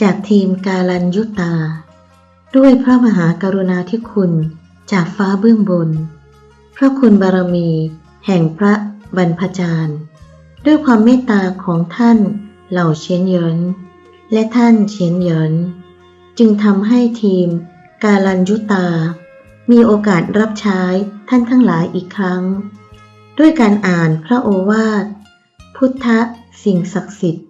จากทีมกาลันยุตา ด้วยพระมหากรุณาธิคุณจากฟ้าเบื้องบน พระคุณบารมี แห่งพระบรรพจารย์ ด้วยความเมตตาของท่านเหล่าเชียนเยินและท่านเชียนเยินจึงทำให้ทีมกาลันยุตา มีโอกาสรับใช้ท่านทั้งหลายอีกครั้ง ด้วยการอ่านพระโอวาท พุทธสิ่งศักดิ์สิทธิ์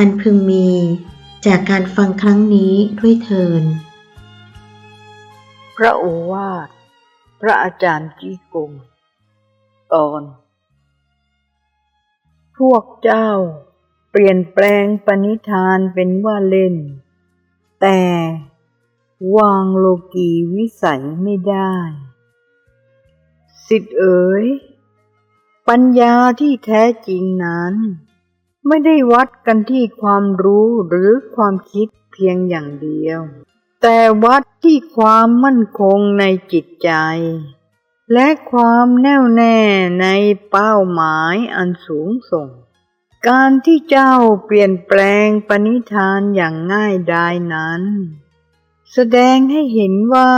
อันพึงมี จากการฟังครั้งนี้ด้วยเทิน พระโอวาท พระอาจารย์จีกงตอน พวกเจ้าเปลี่ยนแปลงปณิธานเป็นว่าเล่น แต่วางโลกีวิสัยไม่ได้ สิทธิเอ๋ย ปัญญาที่แท้จริงนั้น ไม่ได้วัดกันที่ความรู้หรือความคิดเพียงอย่างเดียว แต่วัดที่ความมั่นคงในจิตใจ และความแน่วแน่ในเป้าหมายอันสูงส่ง การที่เจ้าเปลี่ยนแปลงปณิธานอย่างง่ายดายนั้น แสดงให้เห็นว่า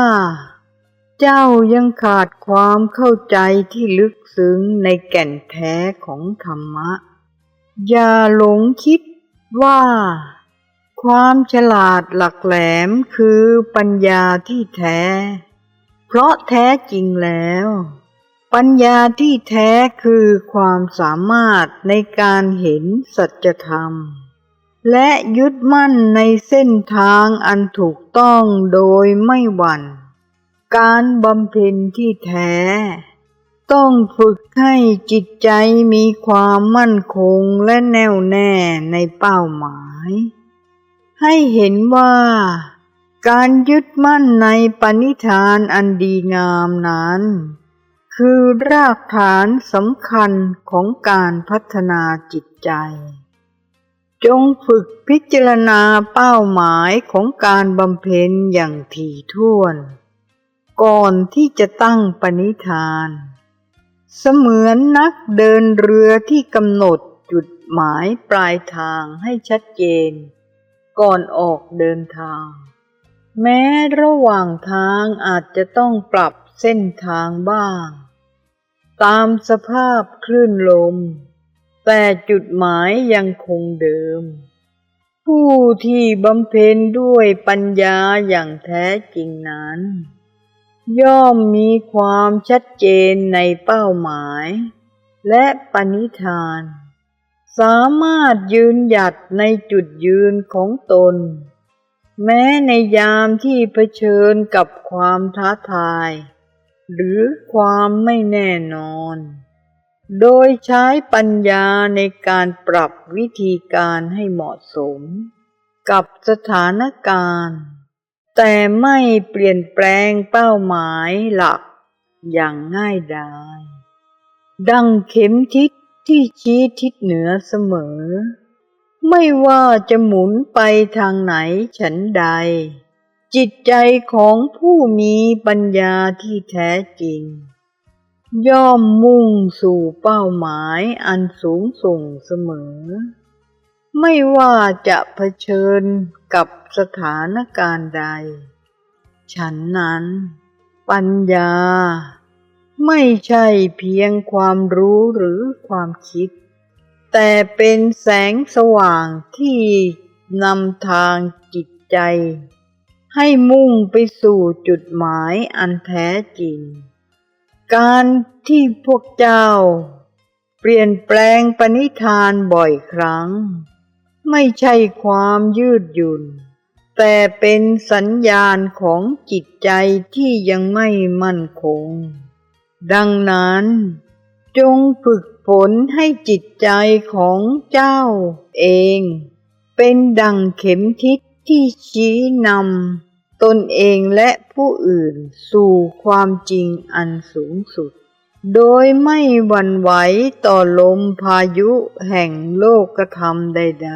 เจ้ายังขาดความเข้าใจที่ลึกซึ้งในแก่นแท้ของธรรมะ อย่าหลงคิดว่า ความฉลาดหลักแหลมคือปัญญาที่แท้ เพราะแท้จริงแล้ว ปัญญาที่แท้คือความสามารถในการเห็นสัจธรรม และยึดมั่นในเส้นทางอันถูกต้องโดยไม่หวั่น การบำเพ็ญที่แท้ ต้องฝึกให้จิตใจมีความมั่นคงและแน่วแน่ในเป้าหมาย ให้เห็นว่าการยึดมั่นในปณิธานอันดีงามนั้น คือรากฐานสำคัญของการพัฒนาจิตใจ จงฝึกพิจารณาเป้าหมายของการบำเพ็ญอย่างถี่ถ้วน ก่อนที่จะตั้งปณิธาน เสมือนนักเดินเรือที่กำหนดจุดหมายปลายทางให้ชัดเจน ก่อนออกเดินทาง แม้ระหว่างทางอาจจะต้องปรับเส้นทางบ้าง ตามสภาพคลื่นลม แต่จุดหมายยังคงเดิม ผู้ที่บำเพ็ญด้วยปัญญาอย่างแท้จริงนั้น ย่อมมีความชัดเจนในเป้าหมาย และปณิธาน สามารถยืนหยัดในจุดยืนของตน แม้ในยามที่เผชิญกับความท้าทาย หรือความไม่แน่นอน โดยใช้ปัญญาในการปรับวิธีการให้เหมาะสม กับสถานการณ์ แต่ไม่เปลี่ยนแปลงเป้าหมายหลักอย่างง่ายดาย ดังเข็มทิศที่ชี้ทิศเหนือเสมอ ไม่ว่าจะหมุนไปทางไหนฉันใด จิตใจของผู้มีปัญญาที่แท้จริง ย่อมมุ่งสู่เป้าหมายอันสูงส่งเสมอ ไม่ว่าจะเผชิญกับ สถานการณ์ใด ฉันนั้น ปัญญา ไม่ใช่เพียงความรู้หรือความคิด แต่เป็นแสงสว่างที่นำทางจิตใจ ให้มุ่งไปสู่จุดหมายอันแท้จริง การที่พวกเจ้า เปลี่ยนแปลงปณิธานบ่อยครั้ง ไม่ใช่ความยืดหยุ่น แต่เป็นสัญญาณของจิตใจที่ยังไม่มั่นคง ดังนั้น จงฝึกฝนให้จิตใจของเจ้าเอง เป็นดังเข็มทิศที่ชี้นำตนเองและผู้อื่นสู่ความจริงอันสูงสุด โดยไม่หวั่นไหวต่อลมพายุแห่งโลกธรรมใด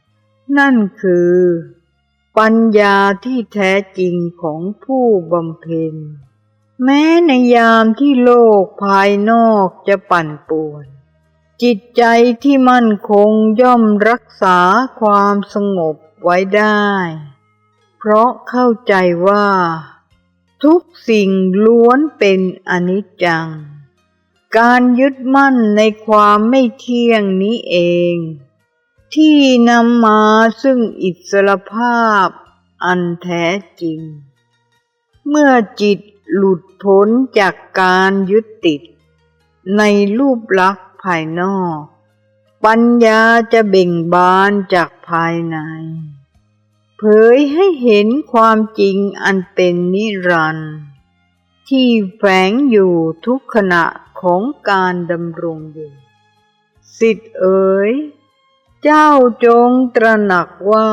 ๆ นั่นคือ ปัญญาที่แท้จริงของผู้บำเพ็ญ แม้ในยามที่โลกภายนอกจะปั่นป่วน จิตใจที่มั่นคงย่อมรักษาความสงบไว้ได้ เพราะเข้าใจว่า ทุกสิ่งล้วนเป็นอนิจจัง การยึดมั่นในความไม่เที่ยงนี้เอง ที่นำมาซึ่งอิสรภาพอันแท้จริง เมื่อจิตหลุดพ้นจากการยึดติด ในรูปลักษณ์ภายนอก ปัญญาจะเบ่งบานจากภายใน เผยให้เห็นความจริงอันเป็นนิรันดร์ที่แฝงอยู่ทุกขณะของการดำรงอยู่ สิทธิ์เอ๋ย เจ้าจงตระหนักว่า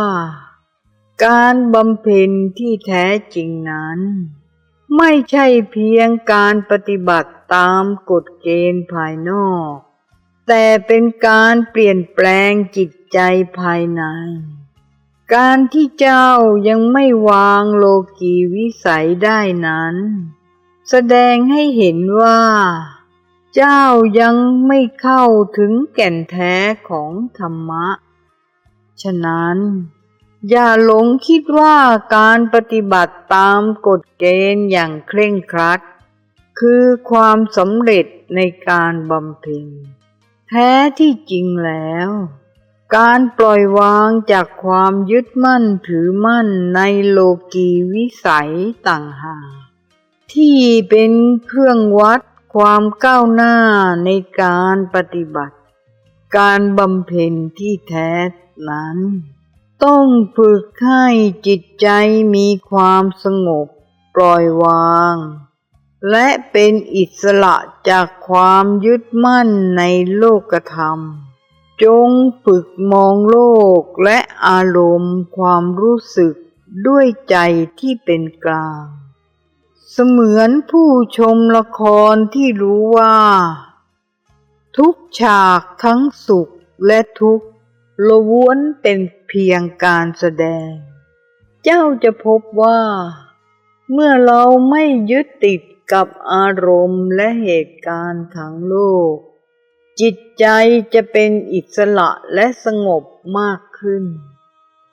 การบำเพ็ญที่แท้จริงนั้น ไม่ใช่เพียงการปฏิบัติตามกฎเกณฑ์ภายนอก แต่เป็นการเปลี่ยนแปลงจิตใจภายใน การที่เจ้ายังไม่วางโลกีวิสัยได้นั้น แสดงให้เห็นว่า เจ้ายังไม่เข้าถึงแก่นแท้ของธรรมะ ฉะนั้น อย่าหลงคิดว่าการปฏิบัติตามกฎเกณฑ์อย่างเคร่งครัด คือความสำเร็จในการบำเพ็ญแท้ที่จริงแล้ว การปล่อยวางจากความยึดมั่นถือมั่นในโลกีวิสัยต่างหากที่เป็นเครื่องวัด ความก้าวหน้าในการปฏิบัติ การบำเพ็ญที่แท้นั้น ต้องฝึกให้จิตใจมีความสงบปล่อยวาง และเป็นอิสระจากความยึดมั่นในโลกธรรม จงฝึกมองโลกและอารมณ์ความรู้สึกด้วยใจที่เป็นกลาง เสมือนผู้ชมละครที่รู้ว่า ทุกฉากทั้งสุขและทุกข์ล้วนเป็นเพียงการแสดง เจ้าจะพบว่า เมื่อเราไม่ยึดติดกับอารมณ์และเหตุการณ์ทั้งโลก จิตใจจะเป็นอิสระและสงบมากขึ้น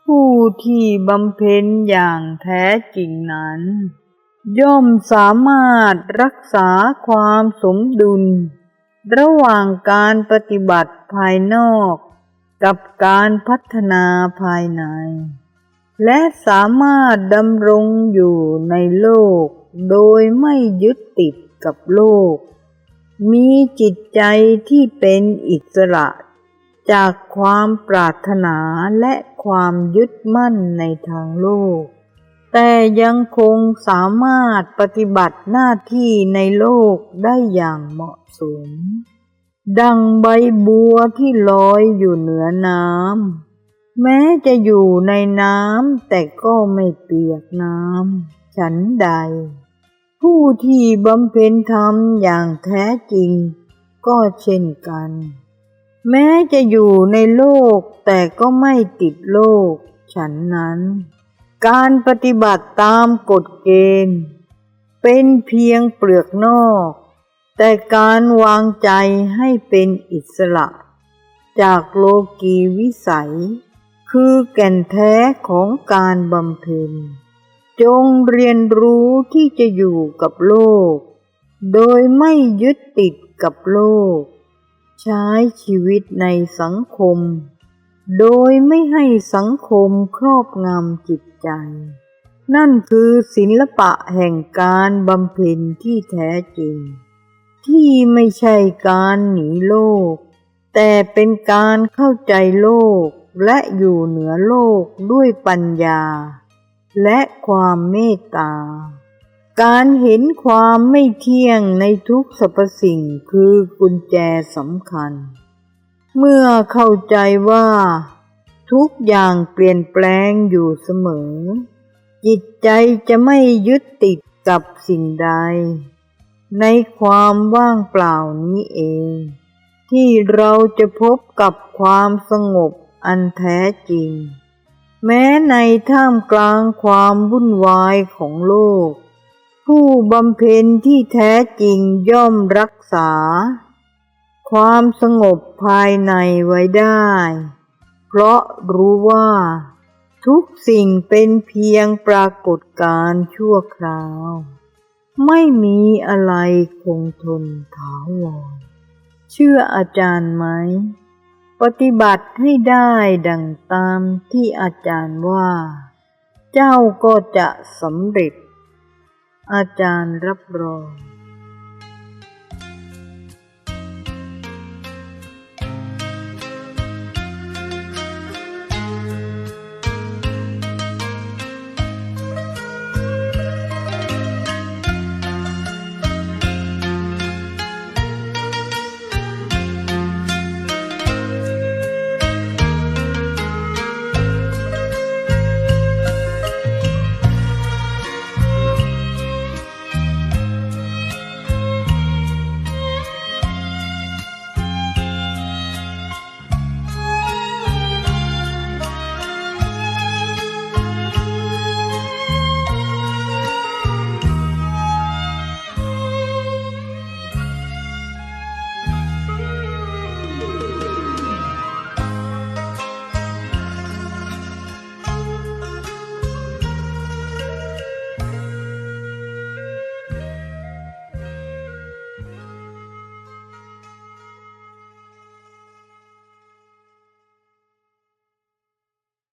ผู้ที่บำเพ็ญอย่างแท้จริงนั้น ย่อมสามารถรักษาความสมดุล ระหว่างการปฏิบัติภายนอก กับการพัฒนาภายใน และสามารถดำรงอยู่ในโลก โดยไม่ยึดติดกับโลก มีจิตใจที่เป็นอิสระจากความปรารถนาและความยึดมั่นในทางโลก แต่ยังคงสามารถปฏิบัติหน้าที่ในโลกได้อย่างเหมาะสม ดังใบบัวที่ลอยอยู่เหนือน้ำแม้จะอยู่ในน้ำแต่ก็ไม่เปียกน้ำฉันใด ผู้ที่บำเพ็ญธรรมอย่างแท้จริง ก็เช่นกัน แม้จะอยู่ในโลกแต่ก็ไม่ติดโลก ฉันนั้น การปฏิบัติตามกฎเกณฑ์ เป็นเพียงเปลือกนอก แต่การวางใจให้เป็นอิสระ จากโลกีวิสัย คือแก่นแท้ของการบำเพ็ญ จงเรียนรู้ที่จะอยู่กับโลก โดยไม่ยึดติดกับโลก ใช้ชีวิตในสังคม โดยไม่ให้สังคมครอบงำจิตใจ นั่นคือศิลปะแห่งการบำเพ็ญที่แท้จริง ที่ไม่ใช่การหนีโลก แต่เป็นการเข้าใจโลกและอยู่เหนือโลกด้วยปัญญา และความเมตตา การเห็นความไม่เที่ยงในทุกสรรพสิ่งคือกุญแจสำคัญ เมื่อเข้าใจว่า ทุกอย่างเปลี่ยนแปลงอยู่เสมอ จิตใจจะไม่ยึดติดกับสิ่งใด ในความว่างเปล่านี้เอง ที่เราจะพบกับความสงบอันแท้จริง แม้ในท่ามกลางความวุ่นวายของโลก ผู้บำเพ็ญที่แท้จริงย่อมรักษา ความสงบภายในไว้ได้ เพราะรู้ว่า ทุกสิ่งเป็นเพียงปรากฏการ์ชั่วคราว ไม่มีอะไรคงทนถาวรเชื่ออาจารย์ไหม ปฏิบัติให้ได้ดังตามที่อาจารย์ว่า เจ้าก็จะสำเร็จ อาจารย์รับรอง